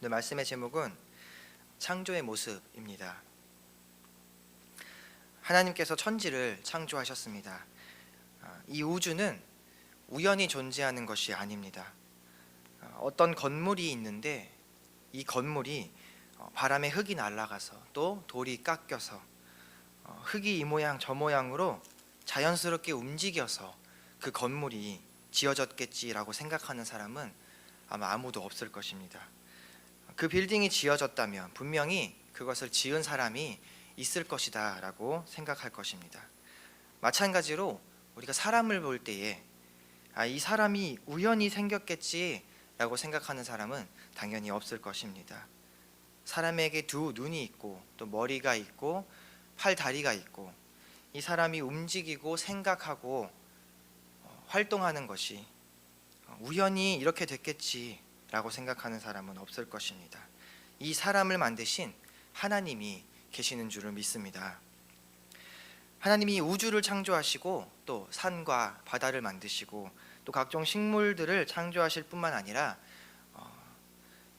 오늘 말씀의 제목은 창조의 모습입니다. 하나님께서 천지를 창조하셨습니다. 아, 이 우주는 우연히 존재하는 것이 아닙니다. 아, 어떤 건물이 있는데 이 건물이 어, 바람에 흙이 날아가서 또 돌이 깎여서 어, 흙이 이 모양 저 모양으로 자연스럽게 움직여서 그 건물이 지어졌겠지라고 생각하는 사람은 아마 아무도 없을 것입니다. 그 빌딩이 지어졌다면 분명히 그것을 지은 사람이 있을 것이다라고 생각할 것입니다. 마찬가지로 우리가 사람을 볼 때에 아, 이 사람이 우연히 생겼겠지라고 생각하는 사람은 당연히 없을 것입니다. 사람에게 두 눈이 있고 또 머리가 있고 팔 다리가 있고 이 사람이 움직이고 생각하고 어, 활동하는 것이 어, 우연히 이렇게 됐겠지 라고 생각하는 사람은 없을 것입니다. 이 사람을 만드신 하나님이 계시는 줄을 믿습니다. 하나님이 우주를 창조하시고 또 산과 바다를 만드시고 또 각종 식물들을 창조하실 뿐만 아니라 어,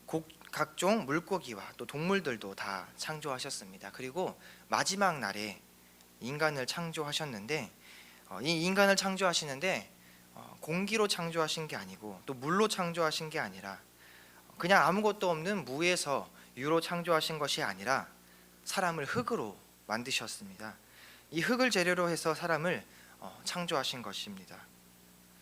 곡, 각종 물고기와 또 동물들도 다 창조하셨습니다. 그리고 마지막 날에 인간을 창조하셨는데 어, 이 인간을 창조하시는데 어, 공기로 창조하신 게 아니고 또 물로 창조하신 게 아니라 그냥 아무것도 없는 무에서 유로 창조하신 것이 아니라 사람을 흙으로 만드셨습니다. 이 흙을 재료로 해서 사람을 어, 창조하신 것입니다.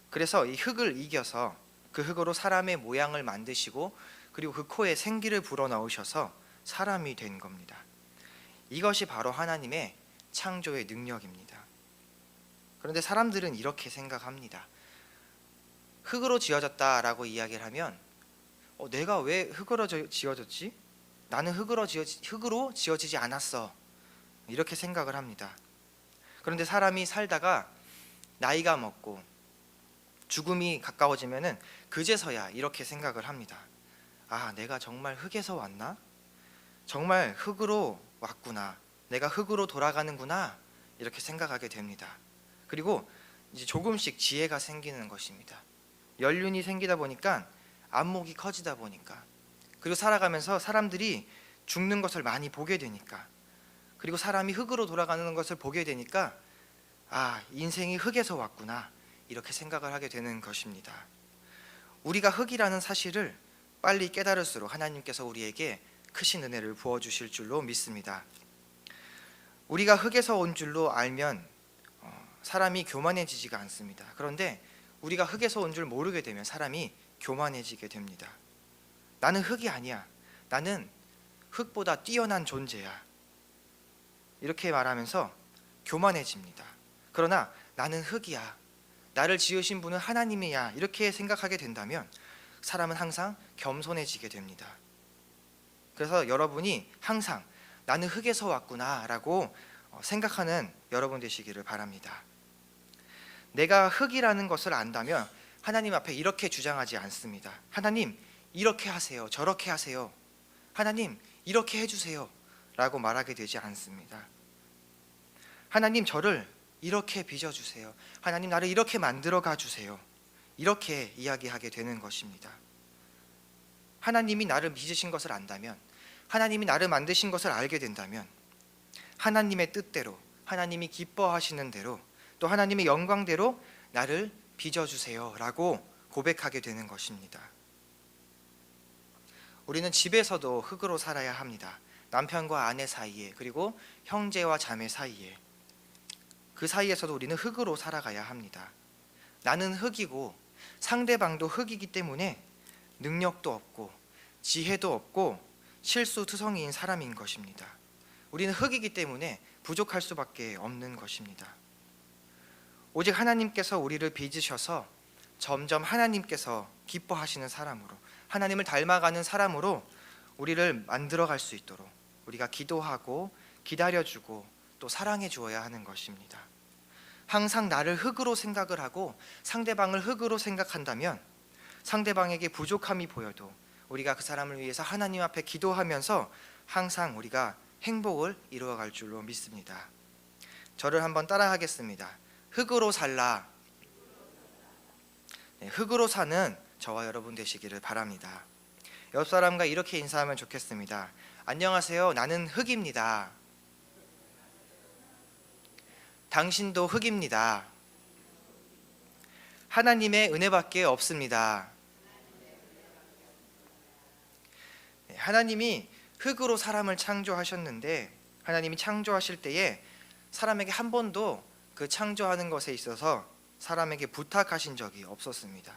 그래서 이 흙을 이겨서 그 흙으로 사람의 모양을 만드시고 그리고 그 코에 생기를 불어 넣으셔서 사람이 된 겁니다. 이것이 바로 하나님의 창조의 능력입니다. 그런데 사람들은 이렇게 생각합니다. 흙으로 지어졌다라고 이야기를 하면 어, 내가 왜 흙으로 저- 지어졌지? 나는 흙으로 지어 흙으로 지어지지 않았어. 이렇게 생각을 합니다. 그런데 사람이 살다가 나이가 먹고 죽음이 가까워지면은 그제서야 이렇게 생각을 합니다. 아, 내가 정말 흙에서 왔나? 정말 흙으로 왔구나. 내가 흙으로 돌아가는구나. 이렇게 생각하게 됩니다. 그리고 이제 조금씩 지혜가 생기는 것입니다. 연륜이 생기다 보니까 안목이 커지다 보니까 그리고 살아가면서 사람들이 죽는 것을 많이 보게 되니까 그리고 사람이 흙으로 돌아가는 것을 보게 되니까 아 인생이 흙에서 왔구나 이렇게 생각을 하게 되는 것입니다. 우리가 흙이라는 사실을 빨리 깨달을수록 하나님께서 우리에게 크신 은혜를 부어 주실 줄로 믿습니다. 우리가 흙에서 온 줄로 알면 어, 사람이 교만해지지가 않습니다. 그런데 우리가 흙에서 온 줄 모르게 되면 사람이 교만해지게 됩니다. 나는 흙이 아니야. 나는 흙보다 뛰어난 존재야. 이렇게 말하면서 교만해집니다. 그러나 나는 흙이야. 나를 지으신 분은 하나님이야. 이렇게 생각하게 된다면 사람은 항상 겸손해지게 됩니다. 그래서 여러분이 항상 나는 흙에서 왔구나라고 어, 생각하는 여러분 되시기를 바랍니다. 내가 흙이라는 것을 안다면 하나님 앞에 이렇게 주장하지 않습니다. 하나님 이렇게 하세요. 저렇게 하세요. 하나님 이렇게 해주세요. 라고 말하게 되지 않습니다. 하나님 저를 이렇게 빚어주세요. 하나님 나를 이렇게 만들어 가주세요. 이렇게 이야기하게 되는 것입니다. 하나님이 나를 빚으신 것을 안다면 하나님이 나를 만드신 것을 알게 된다면 하나님의 뜻대로 하나님이 기뻐하시는 대로 또 하나님의 영광대로 나를 빚어주세요라고 고백하게 되는 것입니다. 우리는 집에서도 흙으로 살아야 합니다. 남편과 아내 사이에 그리고 형제와 자매 사이에 그 사이에서도 우리는 흙으로 살아가야 합니다. 나는 흙이고 상대방도 흙이기 때문에 능력도 없고 지혜도 없고 실수투성이인 사람인 것입니다. 우리는 흙이기 때문에 부족할 수밖에 없는 것입니다. 오직 하나님께서 우리를 빚으셔서 점점 하나님께서 기뻐하시는 사람으로 하나님을 닮아가는 사람으로 우리를 만들어 갈 수 있도록 우리가 기도하고 기다려주고 또 사랑해 주어야 하는 것입니다. 항상 나를 흙으로 생각을 하고 상대방을 흙으로 생각한다면 상대방에게 부족함이 보여도 우리가 그 사람을 위해서 하나님 앞에 기도하면서 항상 우리가 행복을 이루어갈 줄로 믿습니다. 저를 한번 따라하겠습니다. 흙으로 살라. 네, 흙으로 사는 저와 여러분 되시기를 바랍니다. 옆 사람과 이렇게 인사하면 좋겠습니다. 안녕하세요. 나는 흙입니다. 당신도 흙입니다. 하나님의 은혜밖에 없습니다. 네, 하나님이 흙으로 사람을 창조하셨는데 하나님이 창조하실 때에 사람에게 한 번도 그 창조하는 것에 있어서 사람에게 부탁하신 적이 없었습니다.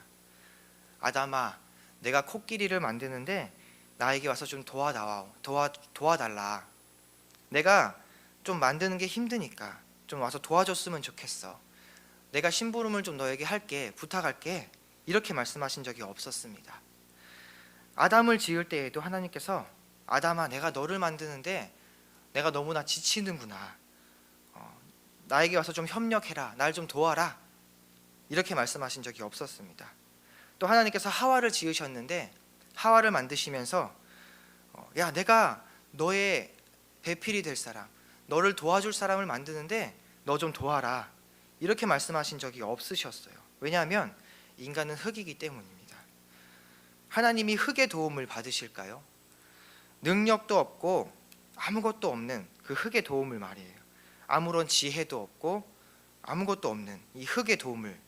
아담아, 내가 코끼리를 만드는데 나에게 와서 좀 도와다와 도와 도와달라. 내가 좀 만드는 게 힘드니까 좀 와서 도와줬으면 좋겠어. 내가 심부름을 좀 너에게 할게 부탁할게 이렇게 말씀하신 적이 없었습니다. 아담을 지을 때에도 하나님께서 아담아 내가 너를 만드는데 내가 너무나 지치는구나. 어, 나에게 와서 좀 협력해라. 날 좀 도와라. 이렇게 말씀하신 적이 없었습니다. 또 하나님께서 하와를 지으셨는데 하와를 만드시면서 어, 야 내가 너의 배필이 될 사람, 너를 도와줄 사람을 만드는데 너 좀 도와라. 이렇게 말씀하신 적이 없으셨어요. 왜냐하면 인간은 흙이기 때문입니다. 하나님이 흙의 도움을 받으실까요? 능력도 없고 아무것도 없는 그 흙의 도움을 말이에요. 아무런 지혜도 없고 아무것도 없는 이 흙의 도움을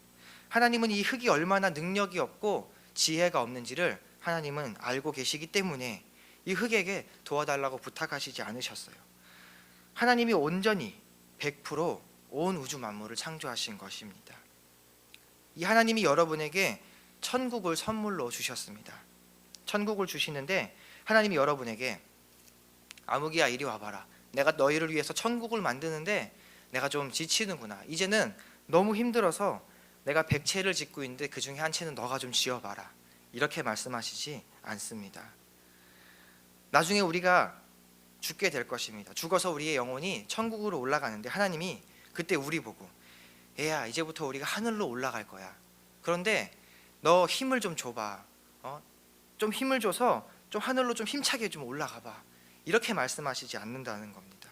하나님은 이 흙이 얼마나 능력이 없고 지혜가 없는지를 하나님은 알고 계시기 때문에 이 흙에게 도와달라고 부탁하시지 않으셨어요. 하나님이 온전히 100%온 우주 만물을 창조하신 것입니다. 이 하나님이 여러분에게 천국을 선물로 주셨습니다. 천국을 주시는데 하나님이 여러분에게 아무기야 이리 와봐라. 내가 너희를 위해서 천국을 만드는데 내가 좀 지치는구나. 이제는 너무 힘들어서 내가 백 채를 짓고 있는데 그 중에 한 채는 너가 좀 지어봐라. 이렇게 말씀하시지 않습니다. 나중에 우리가 죽게 될 것입니다. 죽어서 우리의 영혼이 천국으로 올라가는데 하나님이 그때 우리 보고 애야 이제부터 우리가 하늘로 올라갈 거야. 그런데 너 힘을 좀 줘봐. 어? 좀 힘을 줘서 좀 하늘로 좀 힘차게 좀 올라가봐. 이렇게 말씀하시지 않는다는 겁니다.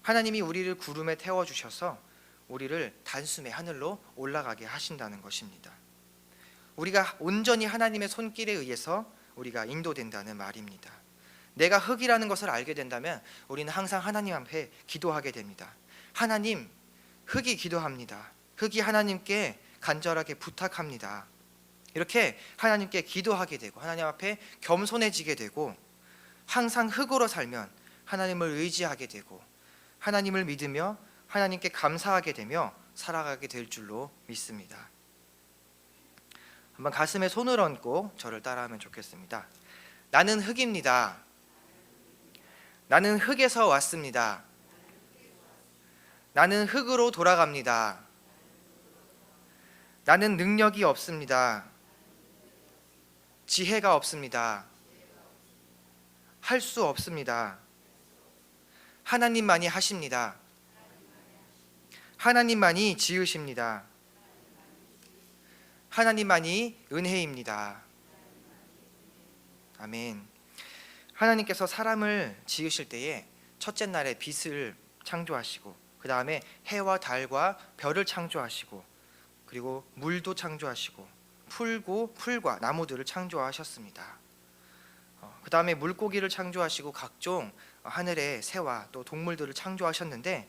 하나님이 우리를 구름에 태워 주셔서 우리를 단숨에 하늘로 올라가게 하신다는 것입니다. 우리가 온전히 하나님의 손길에 의해서 우리가 인도된다는 말입니다. 내가 흙이라는 것을 알게 된다면 우리는 항상 하나님 앞에 기도하게 됩니다. 하나님, 흙이 기도합니다. 흙이 하나님께 간절하게 부탁합니다. 이렇게 하나님께 기도하게 되고 하나님 앞에 겸손해지게 되고 항상 흙으로 살면 하나님을 의지하게 되고 하나님을 믿으며 하나님께 감사하게 되며 살아가게 될 줄로 믿습니다. 한번 가슴에 손을 얹고 저를 따라하면 좋겠습니다. 나는 흙입니다. 나는 흙에서 왔습니다. 나는 흙으로 돌아갑니다. 나는 능력이 없습니다. 지혜가 없습니다. 할 수 없습니다. 하나님만이 하십니다. 하나님만이 지으십니다. 하나님만이 은혜입니다. 아멘. 하나님께서 사람을 지으실 때에 첫째 날에 빛을 창조하시고 그 다음에 해와 달과 별을 창조하시고 그리고 물도 창조하시고 풀고 풀과 나무들을 창조하셨습니다. 어, 그 다음에 물고기를 창조하시고 각종 하늘의 새와 또 동물들을 창조하셨는데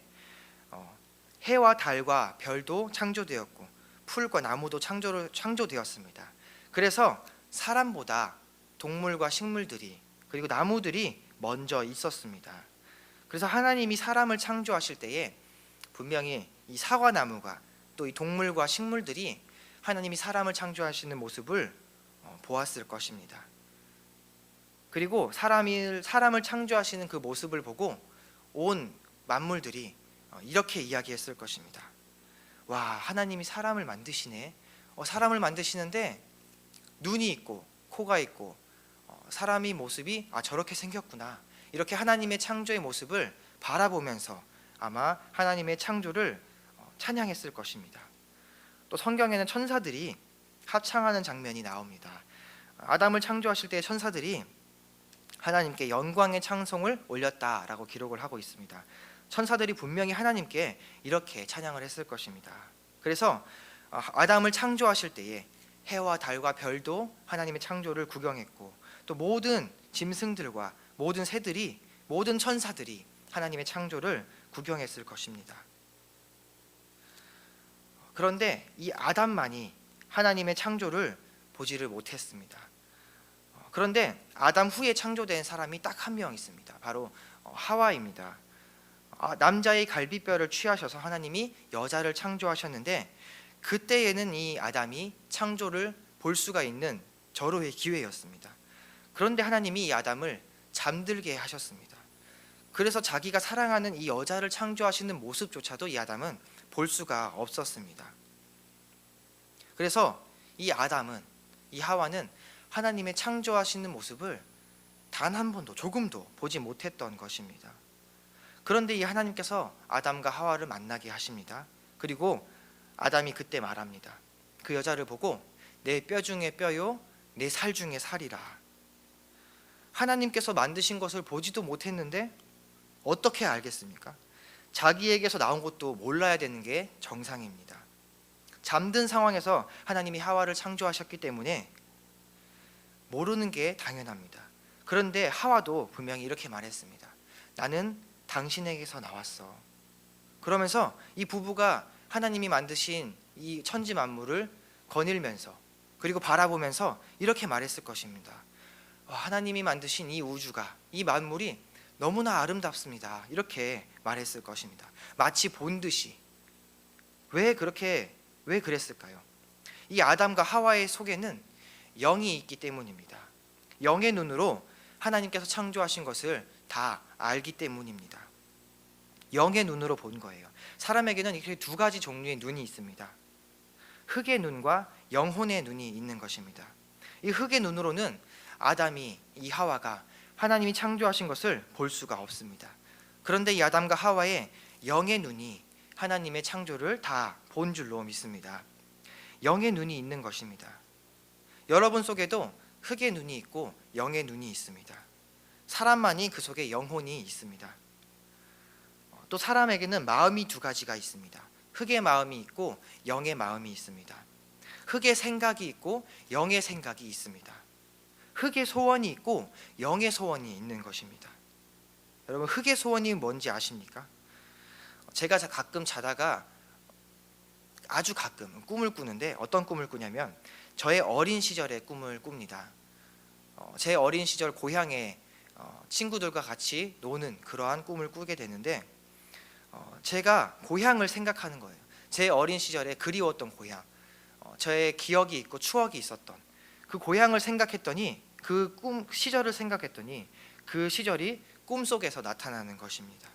어, 해와 달과 별도 창조되었고 풀과 나무도 창조 창조되었습니다. 그래서 사람보다 동물과 식물들이 그리고 나무들이 먼저 있었습니다. 그래서 하나님이 사람을 창조하실 때에 분명히 이 사과 나무가 또 이 동물과 식물들이 하나님이 사람을 창조하시는 모습을 어, 보았을 것입니다. 그리고 사람이 사람을 창조하시는 그 모습을 보고 온 만물들이 어, 이렇게 이야기했을 것입니다. 와 하나님이 사람을 만드시네. 어, 사람을 만드시는데 눈이 있고 코가 있고 어, 사람이 모습이 아 저렇게 생겼구나. 이렇게 하나님의 창조의 모습을 바라보면서 아마 하나님의 창조를 어, 찬양했을 것입니다. 또 성경에는 천사들이 합창하는 장면이 나옵니다. 아담을 창조하실 때 천사들이 하나님께 영광의 찬송을 올렸다라고 기록을 하고 있습니다. 천사들이 분명히 하나님께 이렇게 찬양을 했을 것입니다. 그래서 아, 아담을 창조하실 때에 해와 달과 별도 하나님의 창조를 구경했고 또 모든 짐승들과 모든 새들이 모든 천사들이 하나님의 창조를 구경했을 것입니다. 그런데 이 아담만이 하나님의 창조를 보지를 못했습니다. 어, 그런데 아담 후에 창조된 사람이 딱 한 명 있습니다. 바로 어, 하와입니다. 아, 남자의 갈비뼈를 취하셔서 하나님이 여자를 창조하셨는데 그때에는 이 아담이 창조를 볼 수가 있는 절호의 기회였습니다. 그런데 하나님이 이 아담을 잠들게 하셨습니다. 그래서 자기가 사랑하는 이 여자를 창조하시는 모습조차도 이 아담은 볼 수가 없었습니다. 그래서 이 아담은 이 하와는 하나님의 창조하시는 모습을 단 한 번도 조금도 보지 못했던 것입니다. 그런데 이 하나님께서 아담과 하와를 만나게 하십니다. 그리고 아담이 그때 말합니다. 그 여자를 보고 내 뼈 중에 뼈요 내 살 중에 살이라. 하나님께서 만드신 것을 보지도 못했는데 어떻게 알겠습니까? 자기에게서 나온 것도 몰라야 되는 게 정상입니다. 잠든 상황에서 하나님이 하와를 창조하셨기 때문에 모르는 게 당연합니다. 그런데 하와도 분명히 이렇게 말했습니다. 나는 당신에게서 나왔어. 그러면서 이 부부가 하나님이 만드신 이 천지 만물을 거닐면서 그리고 바라보면서 이렇게 말했을 것입니다. 와, 하나님이 만드신 이 우주가 이 만물이 너무나 아름답습니다. 이렇게 말했을 것입니다. 마치 본 듯이 왜 그렇게 왜 그랬을까요? 이 아담과 하와의 속에는 영이 있기 때문입니다. 영의 눈으로 하나님께서 창조하신 것을 다 알기 때문입니다. 영의 눈으로 본 거예요. 사람에게는 이렇게 두 가지 종류의 눈이 있습니다. 흙의 눈과 영혼의 눈이 있는 것입니다. 이 흙의 눈으로는 아담이 이 하와가 하나님이 창조하신 것을 볼 수가 없습니다. 그런데 이 아담과 하와의 영의 눈이 하나님의 창조를 다 본 줄로 믿습니다. 영의 눈이 있는 것입니다. 여러분 속에도 흙의 눈이 있고 영의 눈이 있습니다. 사람만이 그 속에 영혼이 있습니다. 또 사람에게는 마음이 두 가지가 있습니다. 흙의 마음이 있고 영의 마음이 있습니다. 흙의 생각이 있고 영의 생각이 있습니다. 흙의 소원이 있고 영의 소원이 있는 것입니다. 여러분 흙의 소원이 뭔지 아십니까? 제가 가끔 자다가 아주 가끔 꿈을 꾸는데 어떤 꿈을 꾸냐면 저의 어린 시절의 꿈을 꿉니다. 어, 제 어린 시절 고향에 어, 친구들과 같이 노는 그러한 꿈을 꾸게 되는데 어, 제가 고향을 생각하는 거예요. 제 어린 시절에 그리웠던 고향, 어, 저의 기억이 있고 추억이 있었던 그 고향을 생각했더니 그 꿈 시절을 생각했더니 그 시절이 꿈 속에서 나타나는 것입니다.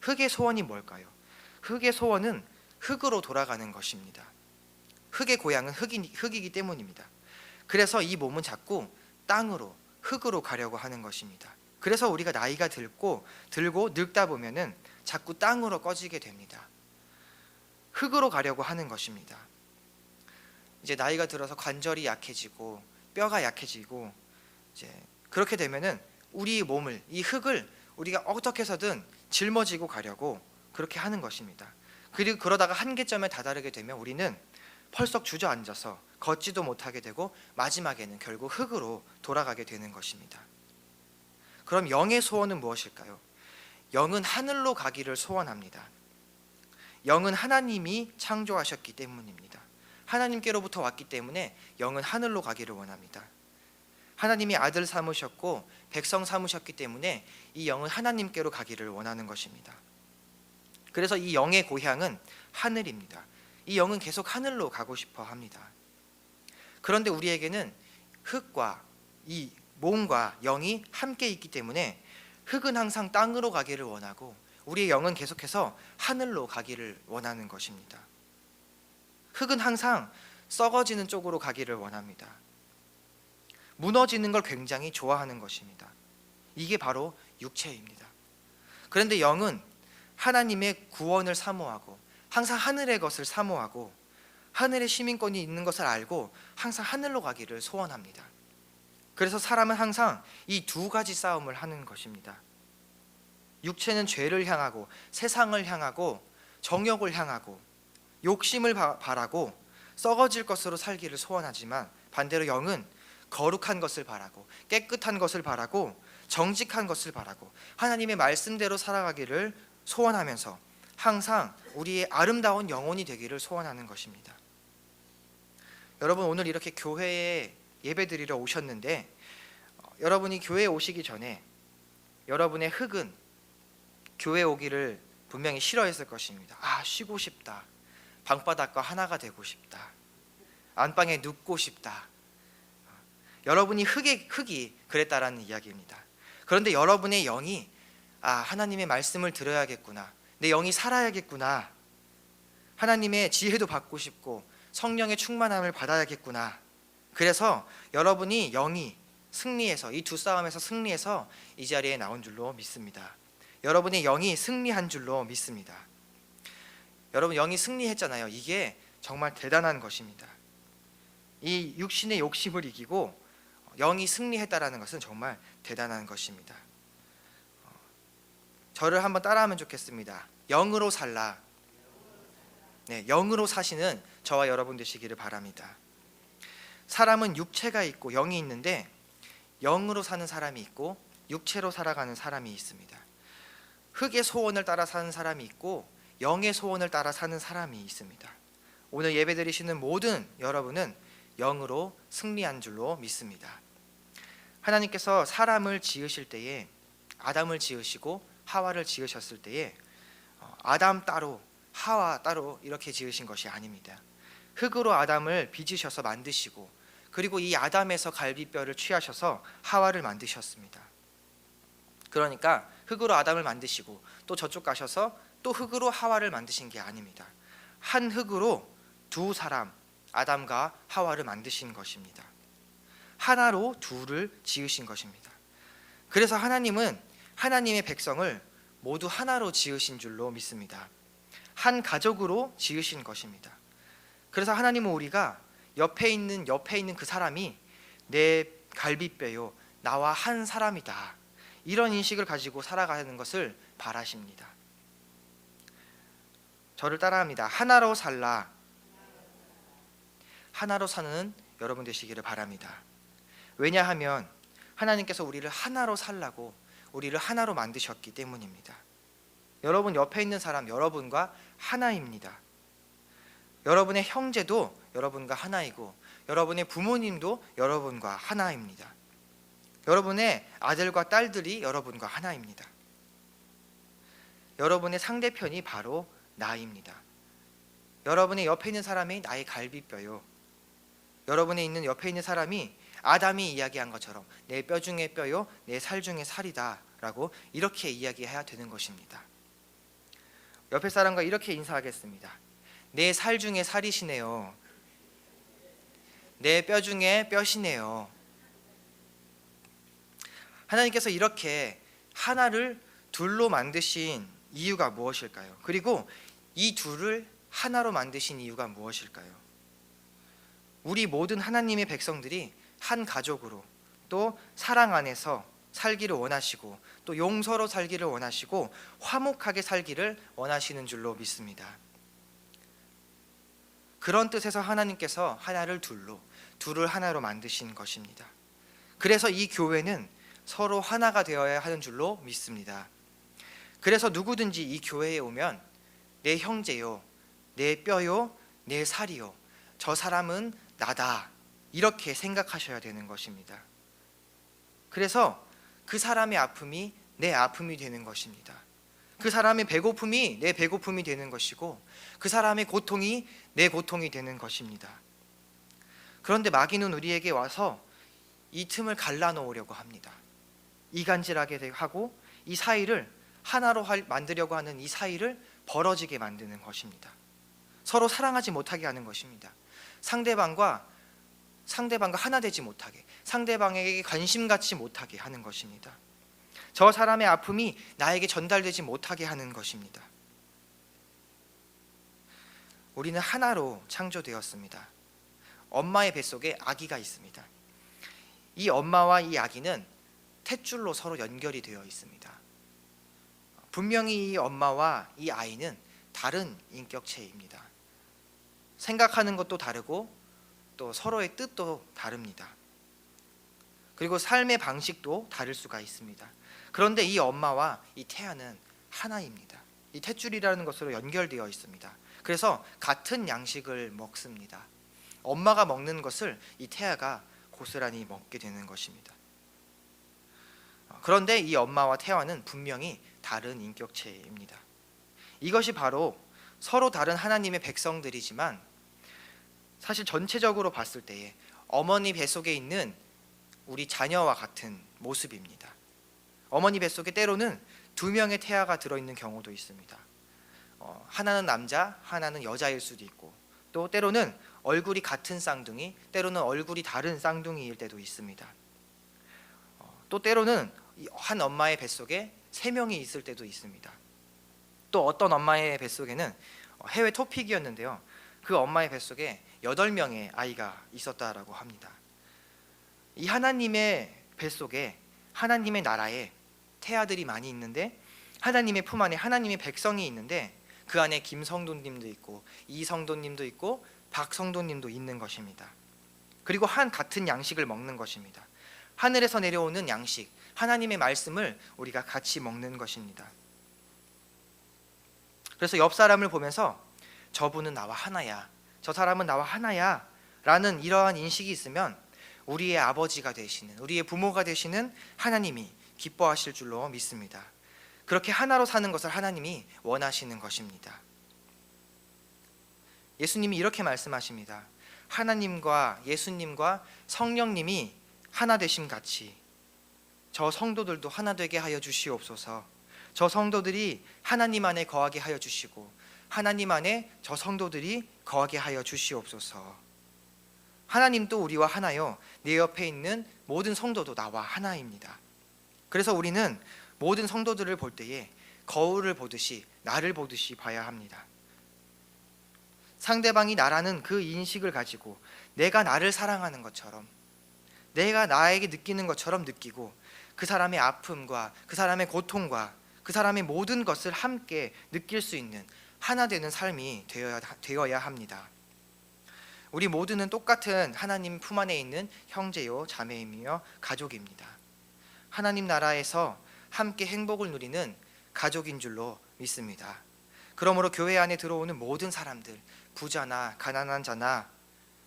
흙의 소원이 뭘까요? 흙의 소원은 흙으로 돌아가는 것입니다. 흙의 고향은 흙이, 흙이기 때문입니다. 그래서 이 몸은 자꾸 땅으로 흙으로 가려고 하는 것입니다. 그래서 우리가 나이가 들고 들고 늙다 보면은 자꾸 땅으로 꺼지게 됩니다. 흙으로 가려고 하는 것입니다. 이제 나이가 들어서 관절이 약해지고 뼈가 약해지고 이제 그렇게 되면은 우리 몸을 이 흙을 우리가 어떻게 해서든 짊어지고 가려고 그렇게 하는 것입니다. 그리고 그러다가 한계점에 다다르게 되면 우리는 펄썩 주저앉아서 걷지도 못하게 되고 마지막에는 결국 흙으로 돌아가게 되는 것입니다. 그럼 영의 소원은 무엇일까요? 영은 하늘로 가기를 소원합니다. 영은 하나님이 창조하셨기 때문입니다. 하나님께로부터 왔기 때문에 영은 하늘로 가기를 원합니다. 하나님이 아들 삼으셨고 백성 삼으셨기 때문에 이 영은 하나님께로 가기를 원하는 것입니다. 그래서 이 영의 고향은 하늘입니다. 이 영은 계속 하늘로 가고 싶어 합니다. 그런데 우리에게는 흙과 이 몸과 영이 함께 있기 때문에 흙은 항상 땅으로 가기를 원하고 우리의 영은 계속해서 하늘로 가기를 원하는 것입니다. 흙은 항상 썩어지는 쪽으로 가기를 원합니다. 무너지는 걸 굉장히 좋아하는 것입니다. 이게 바로 육체입니다. 그런데 영은 하나님의 구원을 사모하고 항상 하늘의 것을 사모하고 하늘의 시민권이 있는 것을 알고 항상 하늘로 가기를 소원합니다. 그래서 사람은 항상 이 두 가지 싸움을 하는 것입니다. 육체는 죄를 향하고 세상을 향하고 정욕을 향하고 욕심을 바라고 썩어질 것으로 살기를 소원하지만 반대로 영은 거룩한 것을 바라고 깨끗한 것을 바라고 정직한 것을 바라고 하나님의 말씀대로 살아가기를 소원하면서 항상 우리의 아름다운 영혼이 되기를 소원하는 것입니다. 여러분 오늘 이렇게 교회에 예배드리러 오셨는데 어, 여러분이 교회에 오시기 전에 여러분의 흙은 교회 오기를 분명히 싫어했을 것입니다. 아 쉬고 싶다. 방바닥과 하나가 되고 싶다. 안방에 눕고 싶다. 여러분이 흙의 흙이 그랬다라는 이야기입니다. 그런데 여러분의 영이 아 하나님의 말씀을 들어야겠구나. 내 영이 살아야겠구나. 하나님의 지혜도 받고 싶고 성령의 충만함을 받아야겠구나. 그래서 여러분이 영이 승리해서 이 두 싸움에서 승리해서 이 자리에 나온 줄로 믿습니다. 여러분의 영이 승리한 줄로 믿습니다. 여러분 영이 승리했잖아요. 이게 정말 대단한 것입니다. 이 육신의 욕심을 이기고 영이 승리했다라는 것은 정말 대단한 것입니다. 어, 저를 한번 따라하면 좋겠습니다. 영으로 살라. 네, 영으로 사시는 저와 여러분 되시기를 바랍니다. 사람은 육체가 있고 영이 있는데 영으로 사는 사람이 있고 육체로 살아가는 사람이 있습니다. 흙의 소원을 따라 사는 사람이 있고 영의 소원을 따라 사는 사람이 있습니다. 오늘 예배드리시는 모든 여러분은 영으로 승리한 줄로 믿습니다. 하나님께서 사람을 지으실 때에 아담을 지으시고 하와를 지으셨을 때에 어, 아담 따로 하와 따로 이렇게 지으신 것이 아닙니다. 흙으로 아담을 빚으셔서 만드시고 그리고 이 아담에서 갈비뼈를 취하셔서 하와를 만드셨습니다. 그러니까 흙으로 아담을 만드시고 또 저쪽 가셔서 또 흙으로 하와를 만드신 게 아닙니다. 한 흙으로 두 사람 아담과 하와를 만드신 것입니다. 하나로 둘을 지으신 것입니다. 그래서 하나님은 하나님의 백성을 모두 하나로 지으신 줄로 믿습니다. 한 가족으로 지으신 것입니다. 그래서 하나님은 우리가 옆에 있는 옆에 있는 그 사람이 내 갈비뼈요 나와 한 사람이다. 이런 인식을 가지고 살아가는 것을 바라십니다. 저를 따라합니다. 하나로 살라. 하나로 사는 여러분 되시기를 바랍니다. 왜냐하면 하나님께서 우리를 하나로 살라고 우리를 하나로 만드셨기 때문입니다. 여러분 옆에 있는 사람 여러분과 하나입니다. 여러분의 형제도 여러분과 하나이고 여러분의 부모님도 여러분과 하나입니다. 여러분의 아들과 딸들이 여러분과 하나입니다. 여러분의 상대편이 바로 나입니다. 여러분의 옆에 있는 사람이 나의 갈비뼈요. 여러분의 있는 옆에 있는 사람이 아담이 이야기한 것처럼 내 뼈 중에 뼈요, 내 살 중에 살이다라고 이렇게 이야기해야 되는 것입니다. 옆에 사람과 이렇게 인사하겠습니다. 내 살 중에 살이시네요. 내 뼈 중에 뼈시네요. 하나님께서 이렇게 하나를 둘로 만드신 이유가 무엇일까요? 그리고 이 둘을 하나로 만드신 이유가 무엇일까요? 우리 모든 하나님의 백성들이 한 가족으로 또 사랑 안에서 살기를 원하시고 또 용서로 살기를 원하시고 화목하게 살기를 원하시는 줄로 믿습니다. 그런 뜻에서 하나님께서 하나를 둘로 둘을 하나로 만드신 것입니다. 그래서 이 교회는 서로 하나가 되어야 하는 줄로 믿습니다. 그래서 누구든지 이 교회에 오면 내 형제요, 내 뼈요, 내 살이요. 저 사람은 나다. 이렇게 생각하셔야 되는 것입니다. 그래서 그 사람의 아픔이 내 아픔이 되는 것입니다. 그 사람의 배고픔이 내 배고픔이 되는 것이고 그 사람의 고통이 내 고통이 되는 것입니다. 그런데 마귀는 우리에게 와서 이 틈을 갈라놓으려고 합니다. 이간질하게 하고 이 사이를 하나로 만들려고 하는 이 사이를 벌어지게 만드는 것입니다. 서로 사랑하지 못하게 하는 것입니다. 상대방과 상대방과 하나 되지 못하게 상대방에게 관심 갖지 못하게 하는 것입니다. 저 사람의 아픔이 나에게 전달되지 못하게 하는 것입니다. 우리는 하나로 창조되었습니다. 엄마의 뱃속에 아기가 있습니다. 이 엄마와 이 아기는 탯줄로 서로 연결이 되어 있습니다. 분명히 이 엄마와 이 아이는 다른 인격체입니다. 생각하는 것도 다르고 또 서로의 뜻도 다릅니다. 그리고 삶의 방식도 다를 수가 있습니다. 그런데 이 엄마와 이 태아는 하나입니다. 이 탯줄이라는 것으로 연결되어 있습니다. 그래서 같은 양식을 먹습니다. 엄마가 먹는 것을 이 태아가 고스란히 먹게 되는 것입니다. 어, 그런데 이 엄마와 태아는 분명히 다른 인격체입니다. 이것이 바로 서로 다른 하나님의 백성들이지만 사실 전체적으로 봤을 때에 어머니 뱃속에 있는 우리 자녀와 같은 모습입니다. 어머니 뱃속에 때로는 두 명의 태아가 들어있는 경우도 있습니다. 어, 하나는 남자, 하나는 여자일 수도 있고 또 때로는 얼굴이 같은 쌍둥이, 때로는 얼굴이 다른 쌍둥이일 때도 있습니다. 어, 또 때로는 이한 엄마의 뱃속에 세 명이 있을 때도 있습니다. 또 어떤 엄마의 뱃속에는 어, 해외 토픽이었는데요. 그 엄마의 뱃속에 여덟 명의 아이가 있었다라고 합니다. 이 하나님의 뱃속에 하나님의 나라에 태아들이 많이 있는데 하나님의 품 안에 하나님의 백성이 있는데 그 안에 김성도님도 있고 이성도님도 있고 박성도님도 있는 것입니다. 그리고 한 같은 양식을 먹는 것입니다. 하늘에서 내려오는 양식, 하나님의 말씀을 우리가 같이 먹는 것입니다. 그래서 옆 사람을 보면서 저분은 나와 하나야, 저 사람은 나와 하나야 라는 이러한 인식이 있으면 우리의 아버지가 되시는, 우리의 부모가 되시는 하나님이 기뻐하실 줄로 믿습니다. 그렇게 하나로 사는 것을 하나님이 원하시는 것입니다. 예수님이 이렇게 말씀하십니다. 하나님과 예수님과 성령님이 하나 되심 같이 저 성도들도 하나 되게 하여 주시옵소서. 저 성도들이 하나님 안에 거하게 하여 주시고 하나님 안에 저 성도들이 거하게 하여 주시옵소서. 하나님도 우리와 하나요. 내 옆에 있는 모든 성도도 나와 하나입니다. 그래서 우리는 모든 성도들을 볼 때에 거울을 보듯이 나를 보듯이 봐야 합니다. 상대방이 나라는 그 인식을 가지고 내가 나를 사랑하는 것처럼 내가 나에게 느끼는 것처럼 느끼고 그 사람의 아픔과 그 사람의 고통과 그 사람의 모든 것을 함께 느낄 수 있는 하나 되는 삶이 되어야, 되어야 합니다. 우리 모두는 똑같은 하나님 품 안에 있는 형제요 자매이며 가족입니다. 하나님 나라에서 함께 행복을 누리는 가족인 줄로 믿습니다. 그러므로 교회 안에 들어오는 모든 사람들, 부자나 가난한 자나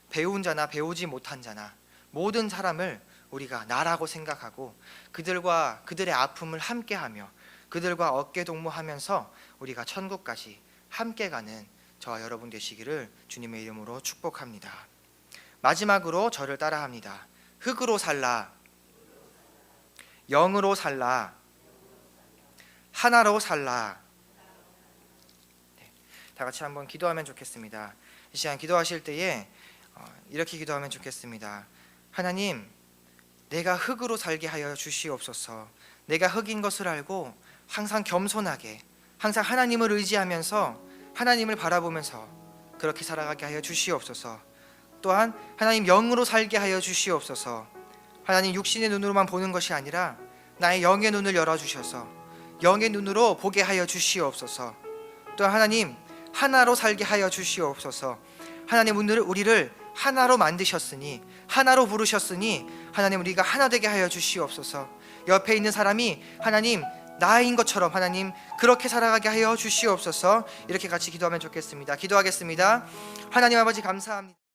배운 자나 배우지 못한 자나 모든 사람을 우리가 나라고 생각하고 그들과 그들의 아픔을 함께하며 그들과 어깨 동무하면서 우리가 천국까지 함께 가는 저와 여러분 되시기를 주님의 이름으로 축복합니다. 마지막으로 저를 따라합니다. 흙으로 살라 영으로 살라 하나로 살라 네, 다 같이 한번 기도하면 좋겠습니다. 이 시간 기도하실 때에 어, 이렇게 기도하면 좋겠습니다. 하나님, 내가 흙으로 살게 하여 주시옵소서. 내가 흙인 것을 알고 항상 겸손하게, 항상 하나님을 의지하면서 하나님을 바라보면서 그렇게 살아가게 하여 주시옵소서. 또한 하나님 영으로 살게 하여 주시옵소서. 하나님 육신의 눈으로만 보는 것이 아니라 나의 영의 눈을 열어 주셔서 영의 눈으로 보게 하여 주시옵소서. 또 하나님 하나로 살게 하여 주시옵소서. 하나님 오늘 우리를 하나로 만드셨으니 하나로 부르셨으니 하나님 우리가 하나 되게 하여 주시옵소서. 옆에 있는 사람이 하나님 나인 것처럼 하나님 그렇게 살아가게 하여 주시옵소서. 이렇게 같이 기도하면 좋겠습니다. 기도하겠습니다. 하나님 아버지 감사합니다.